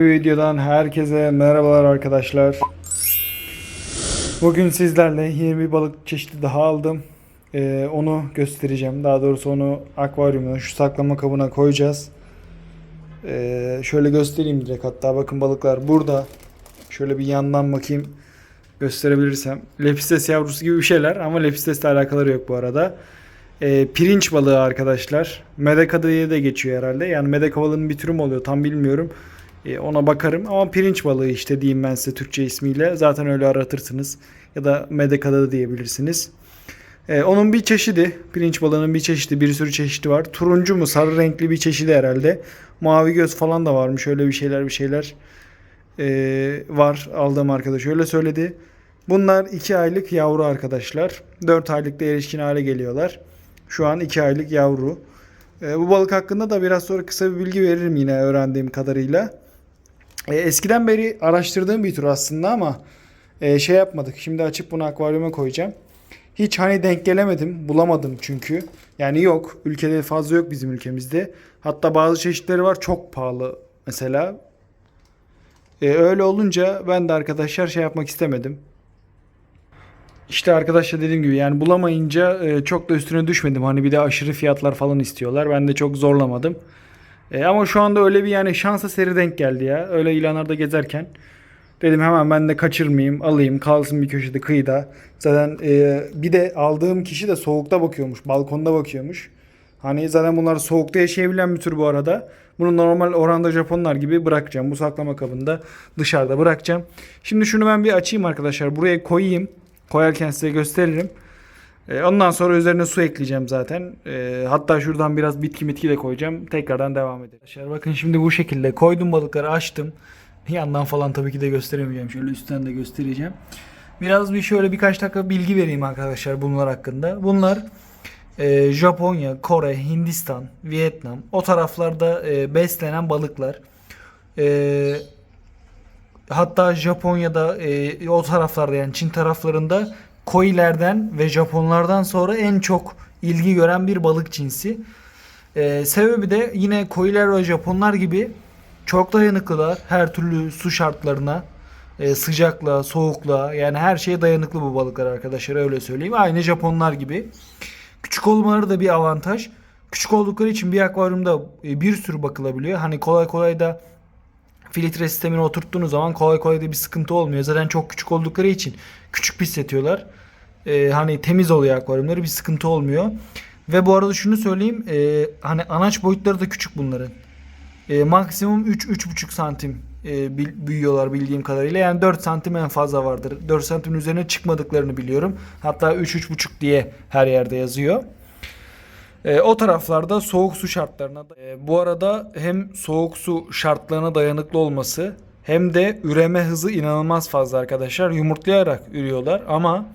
Videodan herkese merhabalar arkadaşlar. Bugün sizlerle yeni bir balık çeşidi daha aldım. Ee, onu göstereceğim. Daha doğrusu onu akvaryumuna, şu saklama kabına koyacağız. Ee, şöyle göstereyim direkt hatta bakın balıklar burada. Şöyle bir yandan bakayım gösterebilirsem. Lepistes yavrusu gibi bir şeyler ama lepistesle alakaları yok bu arada. Ee, pirinç balığı arkadaşlar. Medeka diye de geçiyor herhalde. Yani medeka balığının bir türü mü oluyor tam bilmiyorum. E, ona bakarım ama pirinç balığı işte diyeyim ben size Türkçe ismiyle. Zaten öyle aratırsınız. Ya da medekada da diyebilirsiniz. E, onun bir çeşidi. Pirinç balığının bir çeşidi. Bir sürü çeşidi var. Turuncu mu sarı renkli bir çeşidi herhalde. Mavi göz falan da varmış. Öyle bir şeyler bir şeyler e, var. Aldığım arkadaş öyle söyledi. Bunlar 2 aylık yavru arkadaşlar. 4 aylıkta erişkin hale geliyorlar. Şu an 2 aylık yavru. E, bu balık hakkında da biraz sonra kısa bir bilgi veririm yine öğrendiğim kadarıyla. E, eskiden beri araştırdığım bir tür aslında ama e, şey yapmadık. Şimdi açıp bunu akvaryuma koyacağım. Hiç hani denk gelemedim. Bulamadım çünkü. Yani yok. Ülkede fazla yok bizim ülkemizde. Hatta bazı çeşitleri var çok pahalı mesela. E, öyle olunca ben de arkadaşlar şey yapmak istemedim. İşte arkadaşlar dediğim gibi yani bulamayınca e, çok da üstüne düşmedim. Hani bir de aşırı fiyatlar falan istiyorlar. Ben de çok zorlamadım. E, ama şu anda öyle bir yani şansa seri denk geldi ya. Öyle ilanlarda gezerken. Dedim hemen ben de kaçırmayayım, alayım, kalsın bir köşede kıyıda. Zaten e, bir de aldığım kişi de soğukta bakıyormuş, balkonda bakıyormuş. Hani zaten bunlar soğukta yaşayabilen bir tür bu arada. Bunu normal oranda Japonlar gibi bırakacağım. Bu saklama kabında dışarıda bırakacağım. Şimdi şunu ben bir açayım arkadaşlar. Buraya koyayım. Koyarken size gösteririm. E, Ondan sonra üzerine su ekleyeceğim zaten. E, hatta şuradan biraz bitki mitki de koyacağım. Tekrardan devam edelim. Arkadaşlar bakın şimdi bu şekilde koydum balıkları açtım. Yandan falan tabii ki de gösteremeyeceğim. Şöyle üstten de göstereceğim. Biraz bir şöyle birkaç dakika bilgi vereyim arkadaşlar bunlar hakkında. Bunlar e, Japonya, Kore, Hindistan, Vietnam o taraflarda beslenen balıklar. E, hatta Japonya'da e, o taraflarda yani Çin taraflarında koilerden ve Japonlardan sonra en çok ilgi gören bir balık cinsi. Ee, sebebi de yine koiler ve Japonlar gibi çok dayanıklılar her türlü su şartlarına, e, sıcaklığa, soğukluğa yani her şeye dayanıklı bu balıklar arkadaşlar öyle söyleyeyim. Aynı Japonlar gibi. Küçük olmaları da bir avantaj. Küçük oldukları için bir akvaryumda e, bir sürü bakılabiliyor. Hani kolay kolay da filtre sistemini oturttuğunuz zaman kolay kolay da bir sıkıntı olmuyor. Zaten çok küçük oldukları için küçük pisletiyorlar. Ee, hani temiz oluyor akvaryumları bir sıkıntı olmuyor. Ve bu arada şunu söyleyeyim. e, hani anaç boyutları da küçük bunların. E, maksimum 3-3,5 santim e, büyüyorlar bildiğim kadarıyla. Yani 4 santim en fazla vardır. 4 santimin üzerine çıkmadıklarını biliyorum. Hatta 3-3,5 diye her yerde yazıyor. E, o taraflarda soğuk su şartlarına e, bu arada hem soğuk su şartlarına dayanıklı olması hem de üreme hızı inanılmaz fazla arkadaşlar. Yumurtlayarak ürüyorlar ama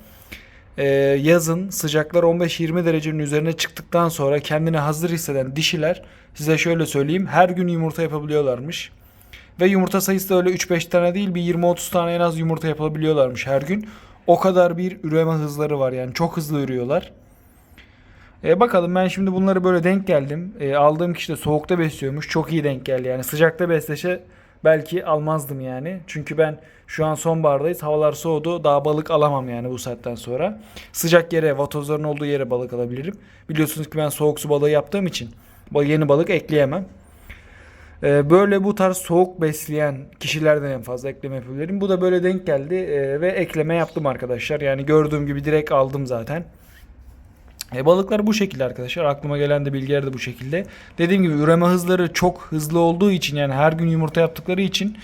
e, yazın sıcaklar 15-20 derecenin üzerine çıktıktan sonra kendini hazır hisseden dişiler size şöyle söyleyeyim her gün yumurta yapabiliyorlarmış. Ve yumurta sayısı da öyle 3-5 tane değil bir 20-30 tane en az yumurta yapabiliyorlarmış her gün. O kadar bir üreme hızları var yani çok hızlı ürüyorlar. E, bakalım ben şimdi bunları böyle denk geldim. E, aldığım kişi de soğukta besliyormuş. Çok iyi denk geldi yani. Sıcakta beslese belki almazdım yani. Çünkü ben şu an sonbahardayız. Havalar soğudu. Daha balık alamam yani bu saatten sonra. Sıcak yere, vatozların olduğu yere balık alabilirim. Biliyorsunuz ki ben soğuk su balığı yaptığım için yeni balık ekleyemem. E, böyle bu tarz soğuk besleyen kişilerden en fazla ekleme yapabilirim. Bu da böyle denk geldi e, ve ekleme yaptım arkadaşlar. Yani gördüğüm gibi direkt aldım zaten. E, balıklar bu şekilde arkadaşlar. Aklıma gelen de bilgiler de bu şekilde. Dediğim gibi üreme hızları çok hızlı olduğu için yani her gün yumurta yaptıkları için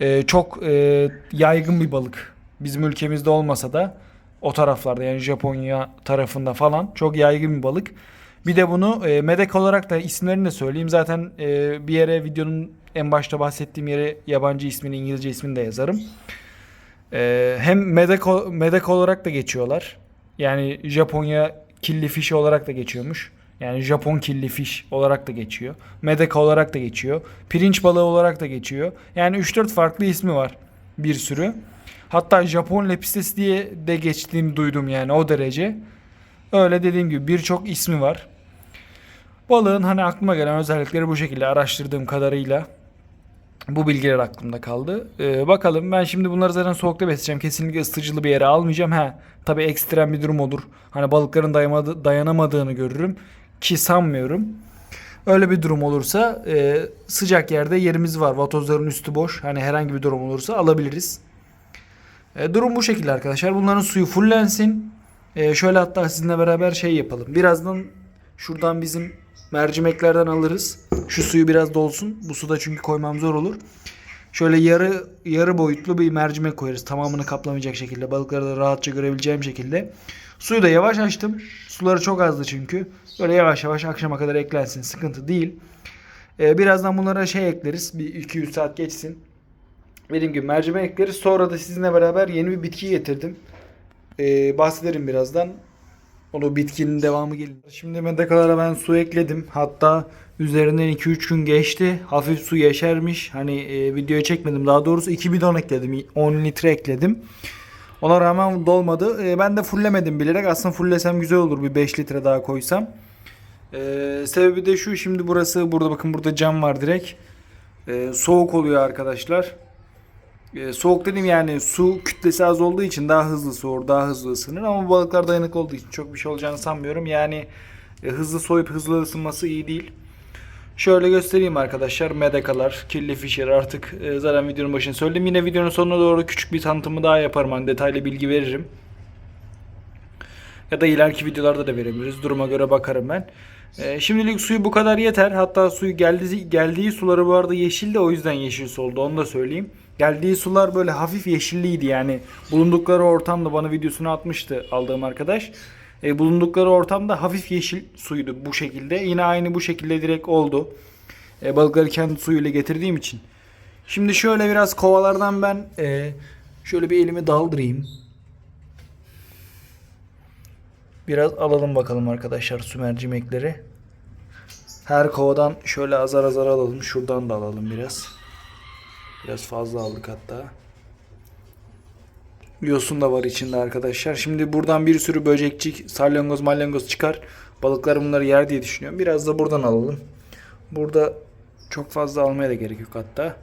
e, çok e, yaygın bir balık. Bizim ülkemizde olmasa da o taraflarda yani Japonya tarafında falan çok yaygın bir balık. Bir de bunu e, medek olarak da isimlerini de söyleyeyim. Zaten e, bir yere videonun en başta bahsettiğim yere yabancı ismini, İngilizce ismini de yazarım. E, hem medek, medek olarak da geçiyorlar. Yani Japonya killi fish olarak da geçiyormuş. Yani Japon killi fish olarak da geçiyor. Medeka olarak da geçiyor. Pirinç balığı olarak da geçiyor. Yani 3-4 farklı ismi var. Bir sürü. Hatta Japon lepistes diye de geçtiğini duydum yani o derece. Öyle dediğim gibi birçok ismi var. Balığın hani aklıma gelen özellikleri bu şekilde araştırdığım kadarıyla. Bu bilgiler aklımda kaldı. Ee, bakalım ben şimdi bunları zaten soğukta besleyeceğim. Kesinlikle ısıtıcılı bir yere almayacağım. Ha, tabii ekstrem bir durum olur. Hani balıkların dayamadı, dayanamadığını görürüm. Ki sanmıyorum. Öyle bir durum olursa e, sıcak yerde yerimiz var. Vatozların üstü boş. Hani herhangi bir durum olursa alabiliriz. E, durum bu şekilde arkadaşlar. Bunların suyu fullensin. E, şöyle hatta sizinle beraber şey yapalım. Birazdan şuradan bizim mercimeklerden alırız. Şu suyu biraz dolsun. Bu suda çünkü koymam zor olur. Şöyle yarı yarı boyutlu bir mercimek koyarız. Tamamını kaplamayacak şekilde. Balıkları da rahatça görebileceğim şekilde. Suyu da yavaş açtım. Suları çok azdı çünkü. Böyle yavaş yavaş akşama kadar eklensin. Sıkıntı değil. E, birazdan bunlara şey ekleriz. Bir 200 saat geçsin. Dediğim gibi mercimek ekleriz. Sonra da sizinle beraber yeni bir bitki getirdim. Ee, bahsederim birazdan. Onu bitkinin devamı gelir. Şimdi medekalara ben su ekledim. Hatta üzerinden 2-3 gün geçti. Hafif su yeşermiş. Hani e, videoya çekmedim. Daha doğrusu 2 bidon ekledim. 10 litre ekledim. Ona rağmen dolmadı. E, ben de fulllemedim bilerek. Aslında fulllesem güzel olur. Bir 5 litre daha koysam. E, sebebi de şu. Şimdi burası burada bakın burada cam var direkt. E, soğuk oluyor arkadaşlar. E, soğuk dedim yani su kütlesi az olduğu için daha hızlı soğur, daha hızlı ısınır ama balıklar dayanıklı olduğu için çok bir şey olacağını sanmıyorum. Yani e, hızlı soyup hızlı ısınması iyi değil. Şöyle göstereyim arkadaşlar. Medekalar, kirli fisher artık e, zaten videonun başında söyledim. Yine videonun sonuna doğru küçük bir tanıtımı daha yaparım. Hani detaylı bilgi veririm. Ya da ileriki videolarda da verebiliriz. Duruma göre bakarım ben. E, şimdilik suyu bu kadar yeter. Hatta suyu geldiği, geldiği suları bu arada yeşil de o yüzden yeşil su oldu. Onu da söyleyeyim. Geldiği sular böyle hafif yeşilliydi yani. Bulundukları ortamda bana videosunu atmıştı aldığım arkadaş. E, bulundukları ortamda hafif yeşil suydu bu şekilde. Yine aynı bu şekilde direkt oldu. E, balıkları kendi suyuyla getirdiğim için. Şimdi şöyle biraz kovalardan ben e, şöyle bir elimi daldırayım. Biraz alalım bakalım arkadaşlar su mercimekleri. Her kovadan şöyle azar azar alalım. Şuradan da alalım biraz. Biraz fazla aldık hatta. Yosun da var içinde arkadaşlar. Şimdi buradan bir sürü böcekçik, salyangoz, malyangoz çıkar. Balıklar bunları yer diye düşünüyorum. Biraz da buradan alalım. Burada çok fazla almaya da gerek yok hatta.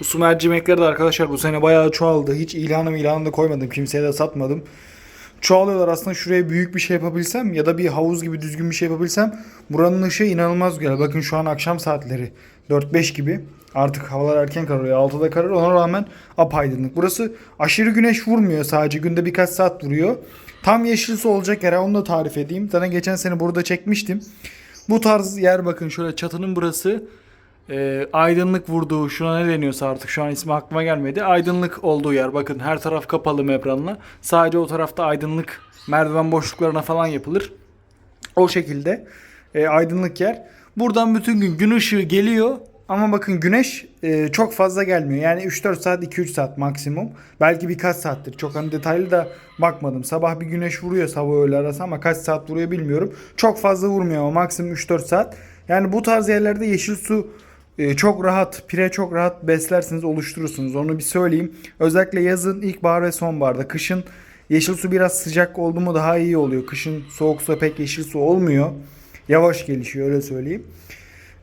Bu su mercimekleri de arkadaşlar bu sene bayağı çoğaldı. Hiç ilanım ilanı da koymadım. Kimseye de satmadım. Çoğalıyorlar aslında şuraya büyük bir şey yapabilsem ya da bir havuz gibi düzgün bir şey yapabilsem buranın ışığı inanılmaz güzel. Bakın şu an akşam saatleri 4-5 gibi. Artık havalar erken kararıyor. 6'da kararır. Ona rağmen apaydınlık. Burası aşırı güneş vurmuyor sadece. Günde birkaç saat vuruyor. Tam yeşil su olacak yer. Onu da tarif edeyim. Zaten geçen sene burada çekmiştim. Bu tarz yer bakın şöyle çatının burası e, aydınlık vurduğu şuna ne deniyorsa artık şu an ismi aklıma gelmedi. Aydınlık olduğu yer bakın her taraf kapalı membranla. Sadece o tarafta aydınlık merdiven boşluklarına falan yapılır. O şekilde e, aydınlık yer. Buradan bütün gün gün ışığı geliyor ama bakın güneş e, çok fazla gelmiyor. Yani 3-4 saat 2-3 saat maksimum. Belki birkaç saattir. Çok hani detaylı da bakmadım. Sabah bir güneş vuruyor sabah öğle arası ama kaç saat vuruyor bilmiyorum. Çok fazla vurmuyor ama maksimum 3-4 saat. Yani bu tarz yerlerde yeşil su çok rahat, pire çok rahat beslersiniz, oluşturursunuz. Onu bir söyleyeyim. Özellikle yazın, ilkbahar ve sonbaharda. Kışın yeşil su biraz sıcak oldu mu daha iyi oluyor. Kışın soğuk su pek yeşil su olmuyor. Yavaş gelişiyor öyle söyleyeyim.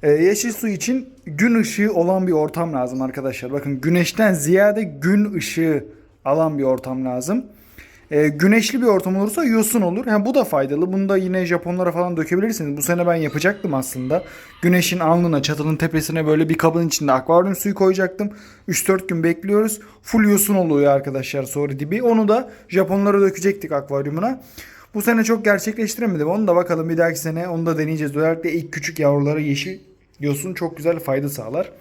Ee, yeşil su için gün ışığı olan bir ortam lazım arkadaşlar. Bakın güneşten ziyade gün ışığı alan bir ortam lazım. Ee, güneşli bir ortam olursa yosun olur. Ha, bu da faydalı. Bunu da yine Japonlara falan dökebilirsiniz. Bu sene ben yapacaktım aslında. Güneşin alnına, çatının tepesine böyle bir kabın içinde akvaryum suyu koyacaktım. 3-4 gün bekliyoruz. Full yosun oluyor arkadaşlar sonra dibi. Onu da Japonlara dökecektik akvaryumuna. Bu sene çok gerçekleştiremedim. Onu da bakalım bir dahaki sene onu da deneyeceğiz. Özellikle ilk küçük yavrulara yeşil yosun çok güzel fayda sağlar.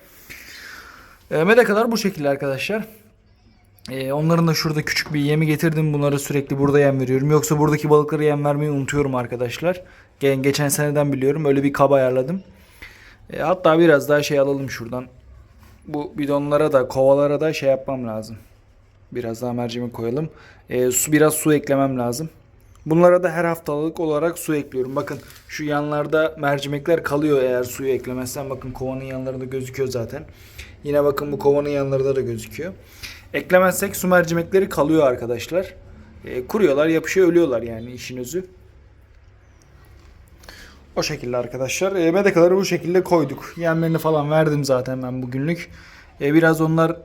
E, Medekalar bu şekilde arkadaşlar. E, onların da şurada küçük bir yemi getirdim. Bunları sürekli burada yem veriyorum. Yoksa buradaki balıklara yem vermeyi unutuyorum arkadaşlar. Ge- geçen seneden biliyorum. Öyle bir kaba ayarladım. E, hatta biraz daha şey alalım şuradan. Bu bidonlara da kovalara da şey yapmam lazım. Biraz daha mercimek koyalım. E, su biraz su eklemem lazım. Bunlara da her haftalık olarak su ekliyorum. Bakın şu yanlarda mercimekler kalıyor eğer suyu eklemezsen. Bakın kovanın yanlarında gözüküyor zaten. Yine bakın bu kovanın yanlarında da gözüküyor. Eklemezsek su mercimekleri kalıyor arkadaşlar. E, kuruyorlar, yapışıyor, ölüyorlar yani işin özü. O şekilde arkadaşlar. E, medekaları bu şekilde koyduk. Yemlerini falan verdim zaten ben bugünlük. E, biraz onlar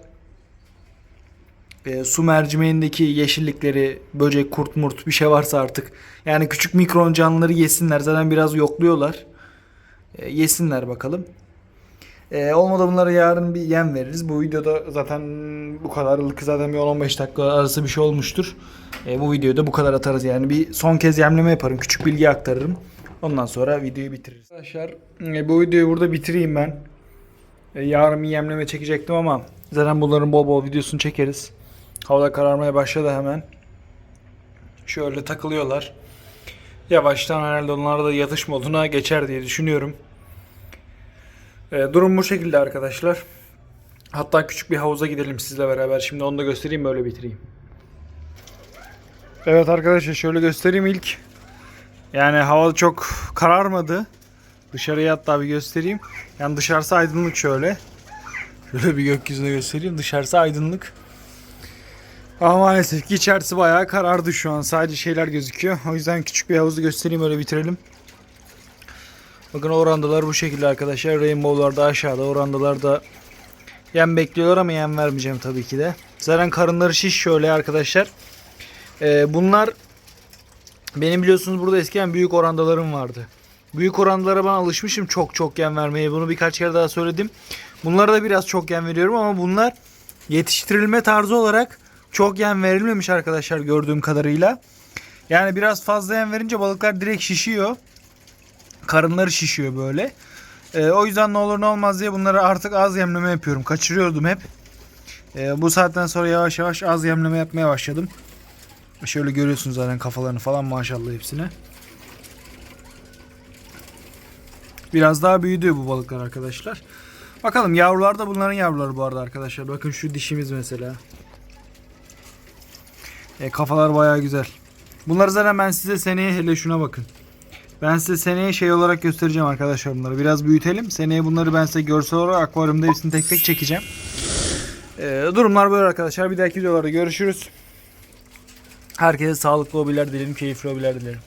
e, su mercimeğindeki yeşillikleri, böcek, kurt murt bir şey varsa artık. Yani küçük mikron canlıları yesinler. Zaten biraz yokluyorlar. E, yesinler bakalım. E, olmadı bunlara yarın bir yem veririz. Bu videoda zaten bu kadarlık zaten bir 10-15 dakika arası bir şey olmuştur. E, bu videoda bu kadar atarız yani. Bir son kez yemleme yaparım. Küçük bilgi aktarırım. Ondan sonra videoyu bitiririz. Arkadaşlar e, bu videoyu burada bitireyim ben. E, yarın bir yemleme çekecektim ama zaten bunların bol bol videosunu çekeriz. Havada kararmaya başladı hemen. Şöyle takılıyorlar. Yavaştan herhalde onlar da yatış moduna geçer diye düşünüyorum. E, durum bu şekilde arkadaşlar. Hatta küçük bir havuza gidelim sizle beraber. Şimdi onu da göstereyim böyle bitireyim. Evet arkadaşlar şöyle göstereyim ilk. Yani hava çok kararmadı. Dışarıya hatta bir göstereyim. Yani dışarısı aydınlık şöyle. Şöyle bir gökyüzüne göstereyim. Dışarısı aydınlık. Ama maalesef ki içerisi bayağı karardı şu an. Sadece şeyler gözüküyor. O yüzden küçük bir havuzu göstereyim öyle bitirelim. Bakın orandalar bu şekilde arkadaşlar. Rainbow'lar da aşağıda. Orandalar da yem bekliyorlar ama yem vermeyeceğim tabii ki de. Zaten karınları şiş şöyle arkadaşlar. Ee, bunlar benim biliyorsunuz burada eskiden büyük orandalarım vardı. Büyük orandalara ben alışmışım çok çok yem vermeye. Bunu birkaç kere daha söyledim. Bunlara da biraz çok yem veriyorum ama bunlar yetiştirilme tarzı olarak çok yem verilmemiş arkadaşlar gördüğüm kadarıyla. Yani biraz fazla yem verince balıklar direkt şişiyor. Karınları şişiyor böyle. Ee, o yüzden ne olur ne olmaz diye bunları artık az yemleme yapıyorum. Kaçırıyordum hep. Ee, bu saatten sonra yavaş yavaş az yemleme yapmaya başladım. Şöyle görüyorsunuz zaten kafalarını falan maşallah hepsine. Biraz daha büyüdü bu balıklar arkadaşlar. Bakalım yavrular da bunların yavruları bu arada arkadaşlar. Bakın şu dişimiz mesela. E, kafalar baya güzel. Bunları zaten ben size seneye hele şuna bakın. Ben size seneye şey olarak göstereceğim arkadaşlar bunları. Biraz büyütelim. Seneye bunları ben size görsel olarak akvaryumda hepsini tek tek çekeceğim. E, durumlar böyle arkadaşlar. Bir dahaki videolarda görüşürüz. Herkese sağlıklı hobiler dilerim, keyifli hobiler dilerim.